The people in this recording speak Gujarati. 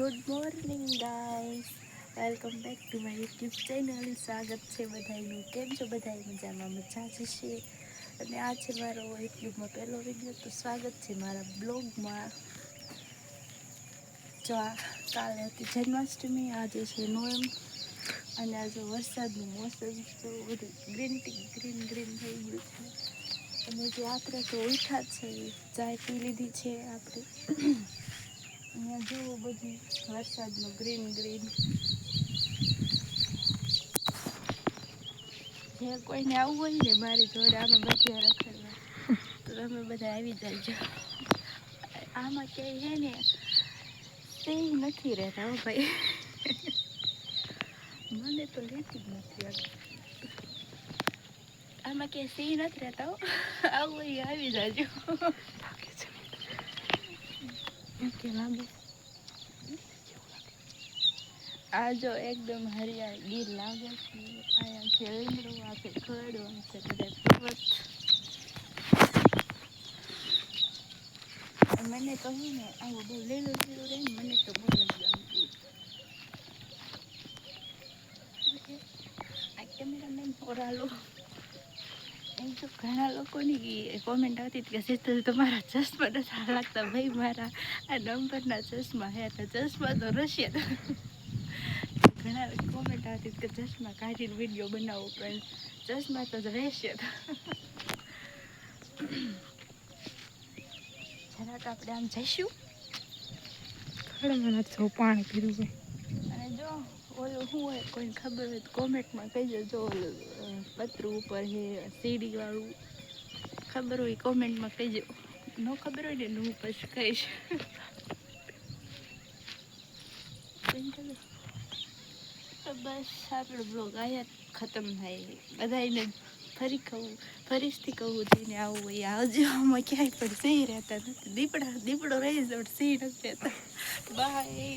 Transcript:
Good morning guys welcome back to my YouTube channel સ્વાગત છે બધાયનું. કેમ છો બધાય? મજામાં? મજા જશે અને આ છે મારો યુટ્યુબમાં પહેલો વીડિયો. તો સ્વાગત છે મારા બ્લોગમાં. જો આ કાલે હતી જન્માષ્ટમી, આજે છે નોએમ. અને આજે વરસાદનું મોસમ તો બધું ગ્રીન ટી ગ્રીન ગ્રીન થઈ ગયું છે. અને જે આપણે તો ઉઠા છે, ચાય પી લીધી છે આપણે. અહીંયા જોવું બધું વરસાદનું ગ્રીન ગ્રીન જે કોઈને આવવું હોય ને મારી જોડે અમે બધી રખડવા તો તમે બધા આવી જાજો. આમાં ક્યાંય છે ને સિંહ નથી રહેતા હો ભાઈ. મને તો લેતી જ નથી. આમાં ક્યાંય સિંહ નથી રહેતા હો. આવું આવી જાજો. કે લાગે આ જો એકદમ હરિયાળી ગીર લાગે છે. અહીંયા છે લીમડો આપે ખડો છે બધા પર્વત. મને કહ્યું ને આવું બહુ લીલું લીલું રહે ને મને તો બહુ નથી ગમતું. આ કેમેરામેન ઓરાલો. એમ તો ઘણા લોકોની કોમેન્ટ આવતી કે શીતલ તમારા ચશ્મા નથી સારા લાગતા ભાઈ મારા આ નંબરના ચશ્મા હે તો ચશ્મા તો રશિયા ઘણા કોમેન્ટ આવતી કે ચશ્મા કાઢીને વીડિયો બનાવો પણ ચશ્મા તો રહેશે જરાક આપણે આમ જઈશું ઘણા મને પાણી પીધું જો ઓલું શું હોય, કોઈને ખબર હોય તો કોમેન્ટમાં કહી જો ઓલું પતરું ઉપર છે સીડી વાળું ખબર હોય કોમેન્ટમાં કહીજો ન ખબર હોય ને હું પછી કહીશ. બસ, આપણો બ્લોગ આયા ખતમ થાય. બધાને ફરી કહું, ફરીથી કહું જઈને આવું હોય આવજો. આમાં ક્યાંય પણ સિંહ રહેતા નથી. દીપડા, દીપડો રહી જ સિંહ નથી રહેતા બાય